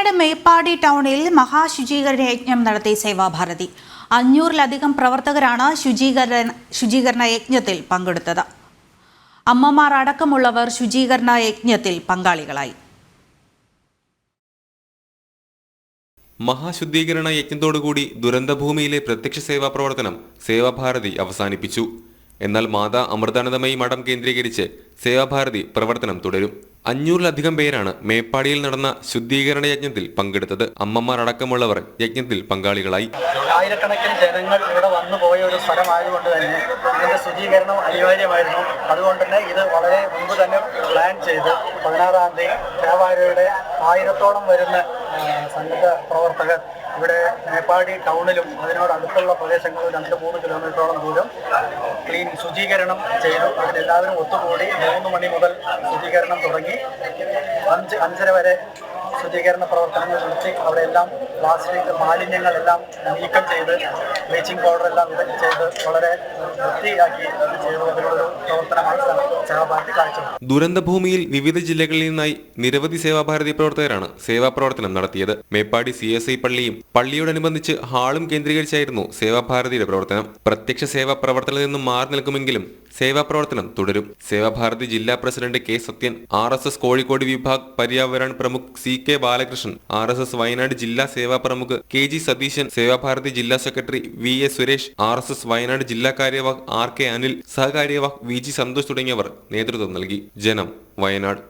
വയനാട് മേപ്പാടി ടൗണിൽ മഹാശുചീകരണ യജ്ഞം നടത്തി സേവാഭാരതി. അഞ്ഞൂറിലധികം പ്രവർത്തകരാണ് ശുചീകരണ ശുചീകരണ യജ്ഞത്തിൽ പങ്കെടുത്തത്. അമ്മമാർ അടക്കമുള്ളവർ ശുചീകരണ യജ്ഞത്തിൽ പങ്കാളികളായി. മഹാശുദ്ധീകരണ യജ്ഞത്തോടുകൂടി ദുരന്തഭൂമിയിലെ പ്രത്യക്ഷ സേവാ പ്രവർത്തനം സേവാഭാരതി അവസാനിപ്പിച്ചു. എന്നാൽ മാതാ അമൃതാനന്ദമയി മഠം കേന്ദ്രീകരിച്ച് സേവാഭാരതി പ്രവർത്തനം തുടരും. അഞ്ഞൂറിലധികം പേരാണ് മേപ്പാടിയിൽ നടന്ന ശുദ്ധീകരണ യജ്ഞത്തിൽ പങ്കെടുത്തത്. അമ്മമാർ അടക്കമുള്ളവർ യജ്ഞത്തിൽ പങ്കാളികളായി. ആയിരക്കണക്കിന് ജനങ്ങൾ ഇവിടെ വന്നു പോയ ഒരു സ്ഥലമായതുകൊണ്ട് തന്നെ ഇതിന്റെ ശുചീകരണം അനിവാര്യമായിരുന്നു. അതുകൊണ്ട് തന്നെ ഇത് വളരെ മുമ്പ് തന്നെ പ്ലാൻ ചെയ്ത്. പതിനാറാം തീയതി ദേവാലയുടെ ആയിരത്തോളം വരുന്ന സംഗീത പ്രവർത്തകർ ഇവിടെ മേപ്പാടി ടൗണിലും അതിനോട് അടുത്തുള്ള പ്രദേശങ്ങളിലും രണ്ട് മൂന്ന് കിലോമീറ്ററോളം ദൂരം ക്ലീൻ ശുചീകരണം ചെയ്തു. അതിലെല്ലാവരും ഒത്തുകൂടി മൂന്ന് മണി മുതൽ ശുചീകരണം തുടങ്ങി. അഞ്ച് അഞ്ചര വരെ ശുചീകരണ പ്രവർത്തനങ്ങൾ നടത്തി അവിടെ എല്ലാം പ്ലാസ്റ്റിക് മാലിന്യങ്ങളെല്ലാം നീക്കം ചെയ്ത് ബ്ലീച്ചിങ് പൗഡർ എല്ലാം ഇത് ചെയ്ത് വളരെ വൃത്തിയാക്കി ചെയ്തു അതിനൊരു പ്രവർത്തനമാണ് സേവാഭാരതി കാഴ്ചവെച്ചത്. ദുരന്തഭൂമിയിൽ വിവിധ ജില്ലകളിൽ നിന്നായി നിരവധി സേവാഭാരതി പ്രവർത്തകരാണ് സേവാ പ്രവർത്തനം നടത്തിയത്. മേപ്പാടി സി എസ് ഐ പള്ളിയും പള്ളിയോടനുബന്ധിച്ച് ഹാളും കേന്ദ്രീകരിച്ചായിരുന്നു സേവാഭാരതിയുടെ പ്രവർത്തനം. പ്രത്യക്ഷ സേവാ പ്രവർത്തനത്തിൽ നിന്നും മാറി നിൽക്കുമെങ്കിലും സേവാപ്രവർത്തനം തുടരും. സേവാഭാരതി ജില്ലാ president K Sathyan R S S Kozhikode വിഭാഗ് പര്യാവരൺ പ്രമുഖ് C K Balakrishnan R S S Wayanad ജില്ലാ സേവാ പ്രമുഖ് കെ ജി സതീശൻ സേവാഭാരതി ജില്ലാ secretary V A Suresh R S S Wayanad ജില്ലാ കാര്യവാഹ് ആർ കെ അനിൽ സഹകാര്യവാഹ് വി ജി സന്തോഷ് തുടങ്ങിയവർ നേതൃത്വം നൽകി. ജനം വയനാട്.